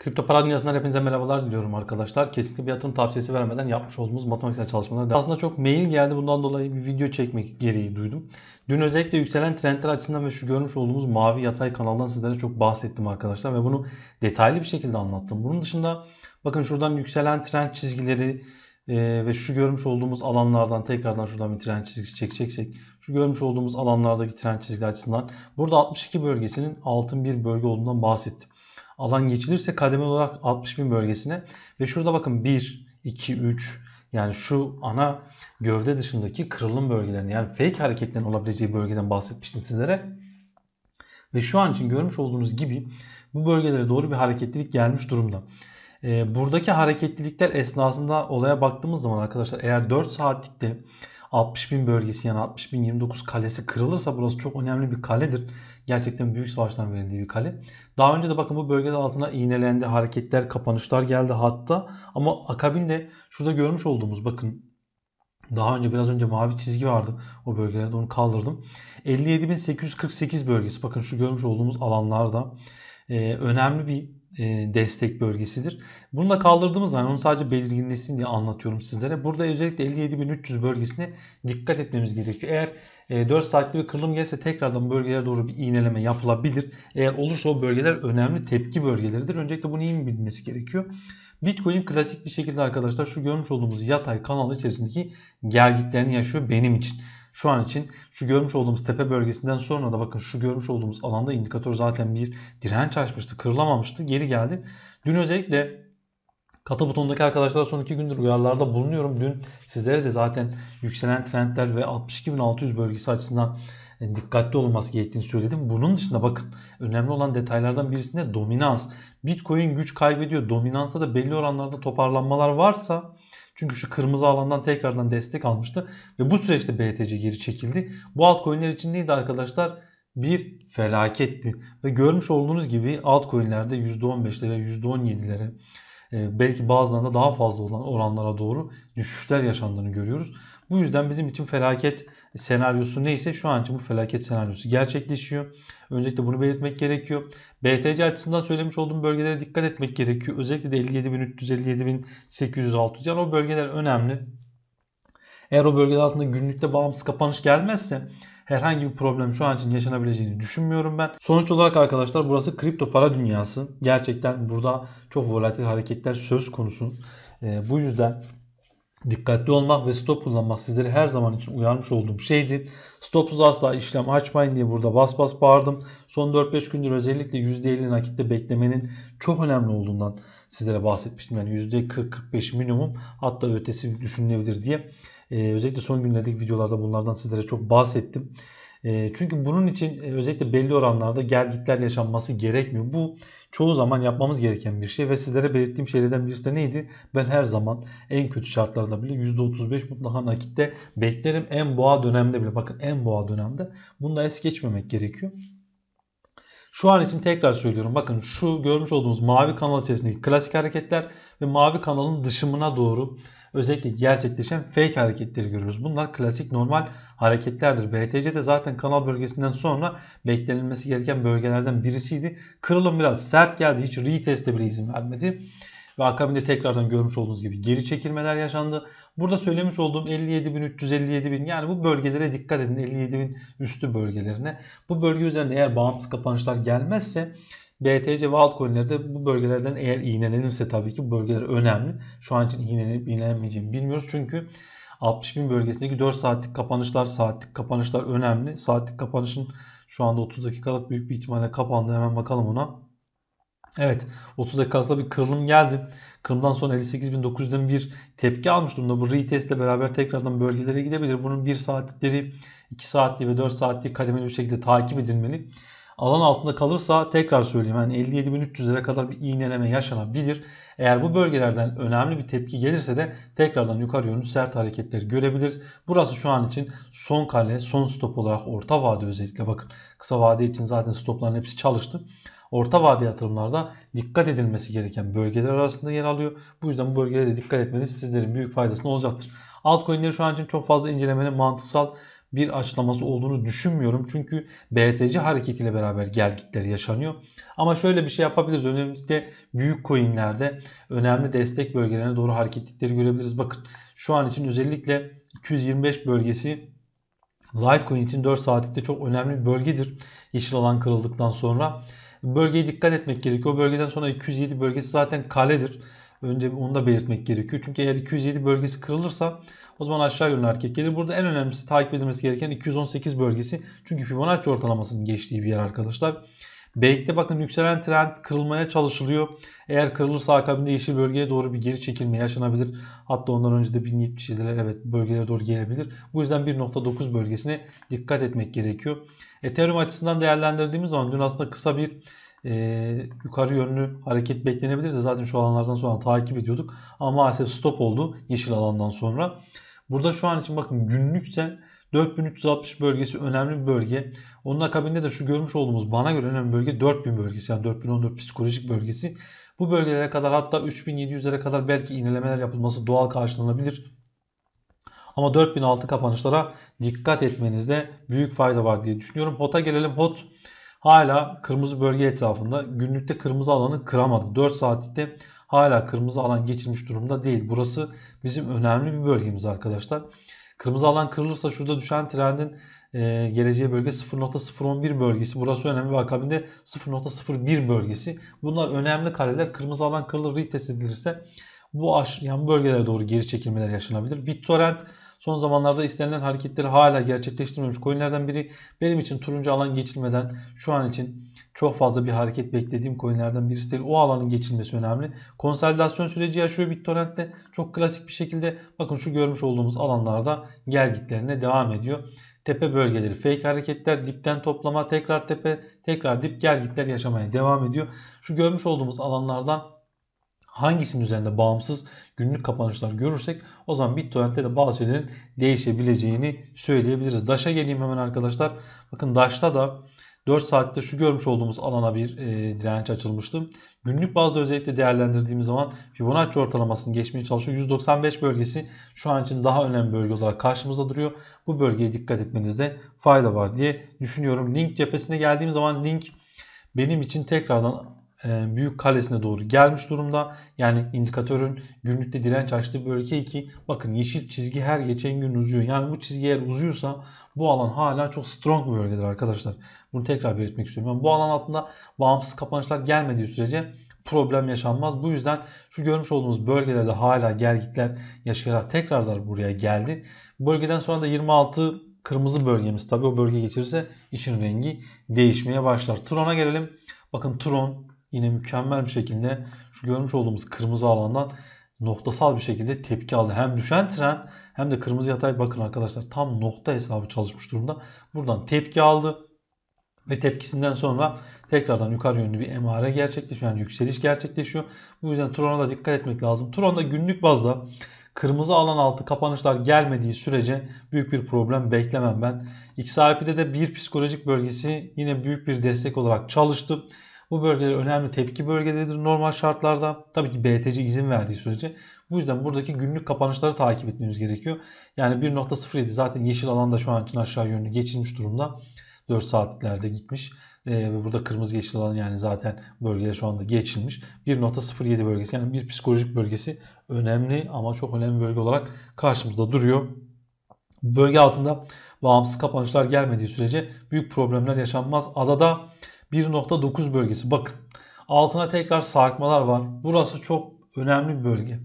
Kripto para dünyasından hepinize merhabalar diliyorum arkadaşlar. Kesinlikle bir yatırım tavsiyesi vermeden yapmış olduğumuz matematiksel çalışmalar. Aslında çok mail geldi bundan dolayı bir video çekmek gereği duydum. Dün özellikle yükselen trendler açısından ve şu görmüş olduğumuz mavi yatay kanaldan sizlere çok bahsettim arkadaşlar. Ve bunu detaylı bir şekilde anlattım. Bunun dışında bakın şuradan yükselen trend çizgileri e, ve şu görmüş olduğumuz alanlardan tekrardan şuradan bir trend çizgisi çekeceksek şu görmüş olduğumuz alanlardaki trend çizgiler açısından burada 62 bölgesinin altın bir bölge olduğundan bahsettim alan geçilirse kademe olarak 60 bin bölgesine ve şurada bakın 1, 2, 3 yani şu ana gövde dışındaki kırılım bölgelerine yani fake hareketlerin olabileceği bölgeden bahsetmiştim sizlere. Ve şu an için görmüş olduğunuz gibi bu bölgelere doğru bir hareketlilik gelmiş durumda. Ee, buradaki hareketlilikler esnasında olaya baktığımız zaman arkadaşlar eğer 4 saatlikte 60 bin bölgesi yani 60 bin 29 kalesi kırılırsa burası çok önemli bir kaledir. Gerçekten büyük savaştan verildiği bir kale. Daha önce de bakın bu bölgede altına iğnelendi, hareketler, kapanışlar geldi hatta. Ama akabinde şurada görmüş olduğumuz bakın daha önce biraz önce mavi çizgi vardı o bölgelerde onu kaldırdım. 57.848 bölgesi bakın şu görmüş olduğumuz alanlarda e, önemli bir destek bölgesidir. Bunu da kaldırdığımız zaman onu sadece belirginleşsin diye anlatıyorum sizlere. Burada özellikle 57.300 bölgesine dikkat etmemiz gerekiyor. Eğer 4 e, saatli bir kırılım gelirse tekrardan bölgelere doğru bir iğneleme yapılabilir. Eğer olursa o bölgeler önemli tepki bölgeleridir. Öncelikle bunu iyi bilmesi gerekiyor. Bitcoin klasik bir şekilde arkadaşlar şu görmüş olduğumuz yatay kanal içerisindeki gelgitlerini yaşıyor benim için. Şu an için şu görmüş olduğumuz tepe bölgesinden sonra da bakın şu görmüş olduğumuz alanda indikatör zaten bir direnç açmıştı. Kırılamamıştı. Geri geldi. Dün özellikle Katı butondaki arkadaşlar son iki gündür uyarılarda bulunuyorum. Dün sizlere de zaten yükselen trendler ve 62.600 bölgesi açısından dikkatli olması gerektiğini söyledim. Bunun dışında bakın önemli olan detaylardan birisinde dominans. Bitcoin güç kaybediyor. Dominansta da belli oranlarda toparlanmalar varsa çünkü şu kırmızı alandan tekrardan destek almıştı. Ve bu süreçte BTC geri çekildi. Bu altcoin'ler için neydi arkadaşlar? Bir felaketti. Ve görmüş olduğunuz gibi altcoin'lerde %15'lere, %17'lere e, belki bazılarında daha fazla olan oranlara doğru düşüşler yaşandığını görüyoruz. Bu yüzden bizim için felaket senaryosu neyse şu an için bu felaket senaryosu gerçekleşiyor. Öncelikle bunu belirtmek gerekiyor. BTC açısından söylemiş olduğum bölgelere dikkat etmek gerekiyor. Özellikle de 57.300, 57.800, yani o bölgeler önemli. Eğer o bölgeler altında günlükte bağımsız kapanış gelmezse herhangi bir problem şu an için yaşanabileceğini düşünmüyorum ben. Sonuç olarak arkadaşlar burası kripto para dünyası. Gerçekten burada çok volatil hareketler söz konusu. E, bu yüzden dikkatli olmak ve stop kullanmak sizleri her zaman için uyarmış olduğum şeydi. Stopsuz asla işlem açmayın diye burada bas bas bağırdım. Son 4-5 gündür özellikle %50 nakitte beklemenin çok önemli olduğundan sizlere bahsetmiştim. Yani %40-45 minimum hatta ötesi düşünülebilir diye. Ee, özellikle son günlerdeki videolarda bunlardan sizlere çok bahsettim. Çünkü bunun için özellikle belli oranlarda gelgitler yaşanması gerekmiyor. Bu çoğu zaman yapmamız gereken bir şey ve sizlere belirttiğim şeylerden birisi de neydi? Ben her zaman en kötü şartlarda bile %35 mutlaka nakitte beklerim. En boğa dönemde bile bakın en boğa dönemde bunda es geçmemek gerekiyor. Şu an için tekrar söylüyorum. Bakın şu görmüş olduğumuz mavi kanal içerisindeki klasik hareketler ve mavi kanalın dışımına doğru özellikle gerçekleşen fake hareketleri görüyoruz. Bunlar klasik normal hareketlerdir. BTC de zaten kanal bölgesinden sonra beklenilmesi gereken bölgelerden birisiydi. Kırılım biraz sert geldi. Hiç reteste bile izin vermedi. Ve akabinde tekrardan görmüş olduğunuz gibi geri çekilmeler yaşandı. Burada söylemiş olduğum 57.300 57.000 yani bu bölgelere dikkat edin 57.000 üstü bölgelerine. Bu bölge üzerinde eğer bağımsız kapanışlar gelmezse BTC ve altcoin'lerde bu bölgelerden eğer iğnelenirse tabii ki bu bölgeler önemli. Şu an için iğnelenip iğnelenmeyeceğimi bilmiyoruz. Çünkü 60 bin bölgesindeki 4 saatlik kapanışlar, saatlik kapanışlar önemli. Saatlik kapanışın şu anda 30 dakikalık büyük bir ihtimalle kapandı. Hemen bakalım ona. Evet 30 dakikalıkta bir kırılım geldi. Kırılımdan sonra 58.900'den bir tepki almış durumda. Bu retest ile beraber tekrardan bölgelere gidebilir. Bunun 1 saatlikleri 2 saatli ve 4 saatlik kademeli bir şekilde takip edilmeli. Alan altında kalırsa tekrar söyleyeyim yani 57.300'lere kadar bir iğneleme yaşanabilir. Eğer bu bölgelerden önemli bir tepki gelirse de tekrardan yukarı yönlü sert hareketleri görebiliriz. Burası şu an için son kale, son stop olarak orta vade özellikle bakın. Kısa vade için zaten stopların hepsi çalıştı orta vade yatırımlarda dikkat edilmesi gereken bölgeler arasında yer alıyor. Bu yüzden bu bölgelere dikkat etmeniz sizlerin büyük faydasına olacaktır. Altcoin'leri şu an için çok fazla incelemenin mantıksal bir açıklaması olduğunu düşünmüyorum. Çünkü BTC hareketiyle beraber gel gitleri yaşanıyor. Ama şöyle bir şey yapabiliriz. Özellikle büyük coinlerde önemli destek bölgelerine doğru hareketlikleri görebiliriz. Bakın şu an için özellikle 225 bölgesi Litecoin için 4 saatlikte çok önemli bir bölgedir. Yeşil alan kırıldıktan sonra. Bölgeye dikkat etmek gerekiyor. O bölgeden sonra 207 bölgesi zaten kaledir. Önce onu da belirtmek gerekiyor. Çünkü eğer 207 bölgesi kırılırsa o zaman aşağı yönlü hareket gelir. Burada en önemlisi takip edilmesi gereken 218 bölgesi. Çünkü Fibonacci ortalamasının geçtiği bir yer arkadaşlar. Bake'de bakın yükselen trend kırılmaya çalışılıyor. Eğer kırılırsa akabinde yeşil bölgeye doğru bir geri çekilme yaşanabilir. Hatta ondan önce de 1077'ler evet bölgelere doğru gelebilir. Bu yüzden 1.9 bölgesine dikkat etmek gerekiyor. Ethereum açısından değerlendirdiğimiz zaman dün aslında kısa bir e, yukarı yönlü hareket beklenebilirdi. Zaten şu alanlardan sonra takip ediyorduk. Ama maalesef stop oldu yeşil alandan sonra. Burada şu an için bakın günlükse 4360 bölgesi önemli bir bölge. Onun akabinde de şu görmüş olduğumuz bana göre önemli bölge 4000 bölgesi. Yani 4014 psikolojik bölgesi. Bu bölgelere kadar hatta 3700'lere kadar belki inelemeler yapılması doğal karşılanabilir. Ama 4006 kapanışlara dikkat etmenizde büyük fayda var diye düşünüyorum. HOT'a gelelim. HOT hala kırmızı bölge etrafında. Günlükte kırmızı alanı kıramadı. 4 saatlikte hala kırmızı alan geçirmiş durumda değil. Burası bizim önemli bir bölgemiz arkadaşlar. Kırmızı alan kırılırsa şurada düşen trendin e, geleceği bölge 0.011 bölgesi. Burası önemli ve akabinde 0.01 bölgesi. Bunlar önemli kareler. Kırmızı alan kırılır retest edilirse bu aş, yani bölgelere doğru geri çekilmeler yaşanabilir. BitTorrent son zamanlarda istenilen hareketleri hala gerçekleştirmemiş coinlerden biri. Benim için turuncu alan geçilmeden şu an için çok fazla bir hareket beklediğim coinlerden birisi değil. O alanın geçilmesi önemli. Konsolidasyon süreci yaşıyor BitTorrent'te. Çok klasik bir şekilde bakın şu görmüş olduğumuz alanlarda gel gitlerine devam ediyor. Tepe bölgeleri fake hareketler, dipten toplama, tekrar tepe, tekrar dip gel gitler yaşamaya devam ediyor. Şu görmüş olduğumuz alanlardan hangisinin üzerinde bağımsız günlük kapanışlar görürsek o zaman BitTorrent'te de bazı şeylerin değişebileceğini söyleyebiliriz. Daş'a geleyim hemen arkadaşlar. Bakın Daş'ta da 4 saatte şu görmüş olduğumuz alana bir e, direnç açılmıştı. Günlük bazda özellikle değerlendirdiğimiz zaman Fibonacci ortalamasını geçmeye çalışıyor. 195 bölgesi şu an için daha önemli bölge olarak karşımızda duruyor. Bu bölgeye dikkat etmenizde fayda var diye düşünüyorum. Link cephesine geldiğim zaman Link benim için tekrardan büyük kalesine doğru gelmiş durumda. Yani indikatörün günlükte direnç açtığı bölge 2. Bakın yeşil çizgi her geçen gün uzuyor. Yani bu çizgi eğer uzuyorsa bu alan hala çok strong bir bölgedir arkadaşlar. Bunu tekrar belirtmek istiyorum. Yani bu alan altında bağımsız kapanışlar gelmediği sürece problem yaşanmaz. Bu yüzden şu görmüş olduğunuz bölgelerde hala gelgitler yaşayarak tekrarlar buraya geldi. Bölgeden sonra da 26 kırmızı bölgemiz. Tabi o bölge geçirirse işin rengi değişmeye başlar. Tron'a gelelim. Bakın Tron yine mükemmel bir şekilde şu görmüş olduğumuz kırmızı alandan noktasal bir şekilde tepki aldı. Hem düşen tren hem de kırmızı yatay bakın arkadaşlar tam nokta hesabı çalışmış durumda. Buradan tepki aldı. Ve tepkisinden sonra tekrardan yukarı yönlü bir emare gerçekleşiyor. Yani yükseliş gerçekleşiyor. Bu yüzden Tron'a da dikkat etmek lazım. Tron'da günlük bazda kırmızı alan altı kapanışlar gelmediği sürece büyük bir problem beklemem ben. XRP'de de bir psikolojik bölgesi yine büyük bir destek olarak çalıştı. Bu bölgeler önemli tepki bölgeleridir normal şartlarda. Tabii ki BTC izin verdiği sürece. Bu yüzden buradaki günlük kapanışları takip etmemiz gerekiyor. Yani 1.07 zaten yeşil alanda şu an için aşağı yönlü geçilmiş durumda. 4 saatliklerde gitmiş. Ee, burada kırmızı yeşil alan yani zaten bölgeler şu anda geçilmiş. 1.07 bölgesi yani bir psikolojik bölgesi önemli ama çok önemli bölge olarak karşımızda duruyor. Bölge altında bağımsız kapanışlar gelmediği sürece büyük problemler yaşanmaz. Adada 1.9 bölgesi. Bakın altına tekrar sarkmalar var. Burası çok önemli bir bölge.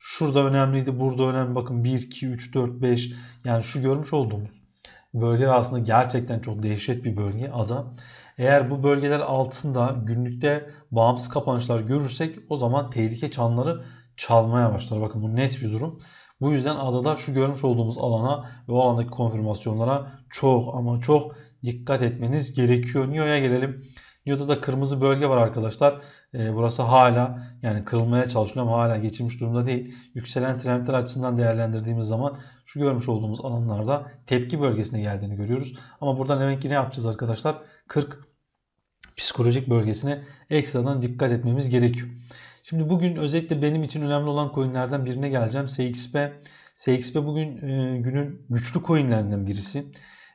Şurada önemliydi, burada önemli. Bakın 1, 2, 3, 4, 5 yani şu görmüş olduğumuz bölgeler aslında gerçekten çok dehşet bir bölge ada. Eğer bu bölgeler altında günlükte bağımsız kapanışlar görürsek o zaman tehlike çanları çalmaya başlar. Bakın bu net bir durum. Bu yüzden adada şu görmüş olduğumuz alana ve o alandaki konfirmasyonlara çok ama çok dikkat etmeniz gerekiyor. NIO'ya gelelim. NIO'da da kırmızı bölge var arkadaşlar. E, burası hala yani kırılmaya çalışılıyor ama hala geçilmiş durumda değil. Yükselen trendler açısından değerlendirdiğimiz zaman şu görmüş olduğumuz alanlarda tepki bölgesine geldiğini görüyoruz. Ama buradan demek ki ne yapacağız arkadaşlar? 40 psikolojik bölgesine ekstradan dikkat etmemiz gerekiyor. Şimdi bugün özellikle benim için önemli olan coinlerden birine geleceğim. SXP. SXP bugün e, günün güçlü coinlerinden birisi.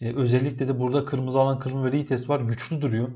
E, özellikle de burada kırmızı alan kırmızı ve retest var. Güçlü duruyor.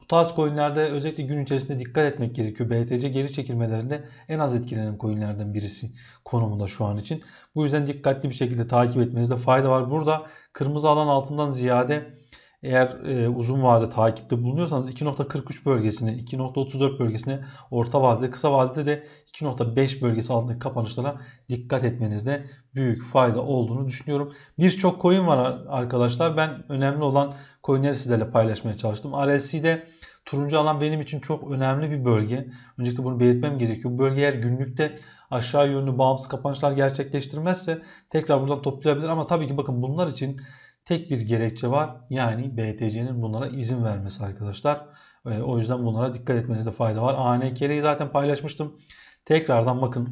Bu tarz coinlerde özellikle gün içerisinde dikkat etmek gerekiyor. BTC geri çekilmelerinde en az etkilenen coinlerden birisi konumunda şu an için. Bu yüzden dikkatli bir şekilde takip etmenizde fayda var. Burada kırmızı alan altından ziyade eğer e, uzun vade takipte bulunuyorsanız 2.43 bölgesine, 2.34 bölgesine, orta vadede, kısa vadede de 2.5 bölgesi altındaki kapanışlara dikkat etmenizde büyük fayda olduğunu düşünüyorum. Birçok coin var arkadaşlar. Ben önemli olan coinleri sizlerle paylaşmaya çalıştım. RLC'de turuncu alan benim için çok önemli bir bölge. Öncelikle bunu belirtmem gerekiyor. Bu bölge eğer günlükte aşağı yönlü bağımsız kapanışlar gerçekleştirmezse tekrar buradan toplayabilir. Ama tabii ki bakın bunlar için tek bir gerekçe var. Yani BTC'nin bunlara izin vermesi arkadaşlar. E, O yüzden bunlara dikkat etmenizde fayda var. ANKR'yi zaten paylaşmıştım. Tekrardan bakın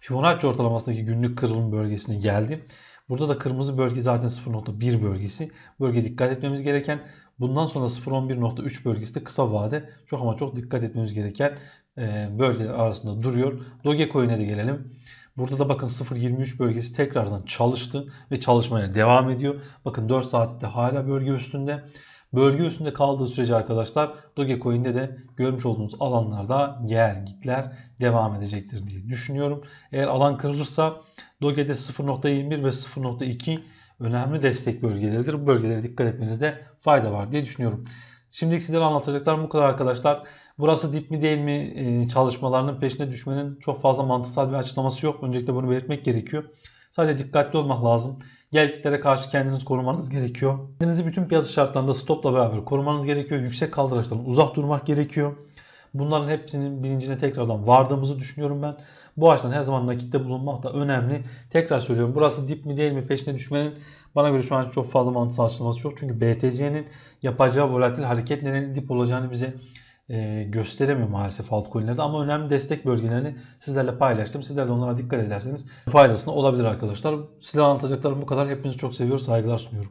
Fibonacci ortalamasındaki günlük kırılım bölgesine geldi. Burada da kırmızı bölge zaten 0.1 bölgesi. Bölge dikkat etmemiz gereken. Bundan sonra 0.11.3 bölgesi de kısa vade. Çok ama çok dikkat etmemiz gereken e, bölgeler arasında duruyor. Dogecoin'e de gelelim. Burada da bakın 0.23 bölgesi tekrardan çalıştı ve çalışmaya devam ediyor. Bakın 4 saatte hala bölge üstünde. Bölge üstünde kaldığı sürece arkadaşlar Dogecoin'de de görmüş olduğunuz alanlarda gel gitler devam edecektir diye düşünüyorum. Eğer alan kırılırsa Doge'de 0.21 ve 0.2 önemli destek bölgeleridir. Bu bölgelere dikkat etmenizde fayda var diye düşünüyorum. Şimdilik sizlere anlatacaklarım bu kadar arkadaşlar. Burası dip mi değil mi e, çalışmalarının peşine düşmenin çok fazla mantıksal bir açıklaması yok. Öncelikle bunu belirtmek gerekiyor. Sadece dikkatli olmak lazım. Gelgitlere karşı kendinizi korumanız gerekiyor. Kendinizi bütün piyasa şartlarında stopla beraber korumanız gerekiyor. Yüksek kaldıraçtan uzak durmak gerekiyor. Bunların hepsinin bilincine tekrardan vardığımızı düşünüyorum ben. Bu açıdan her zaman nakitte bulunmak da önemli. Tekrar söylüyorum burası dip mi değil mi peşine düşmenin bana göre şu an çok fazla mantıksal açıklaması yok. Çünkü BTC'nin yapacağı volatil hareket nerenin dip olacağını bize e, gösteremiyor maalesef altcoin'lerde ama önemli destek bölgelerini sizlerle paylaştım. Sizler de onlara dikkat ederseniz faydasına olabilir arkadaşlar. Size anlatacaklarım bu kadar. Hepinizi çok seviyoruz. Saygılar sunuyorum.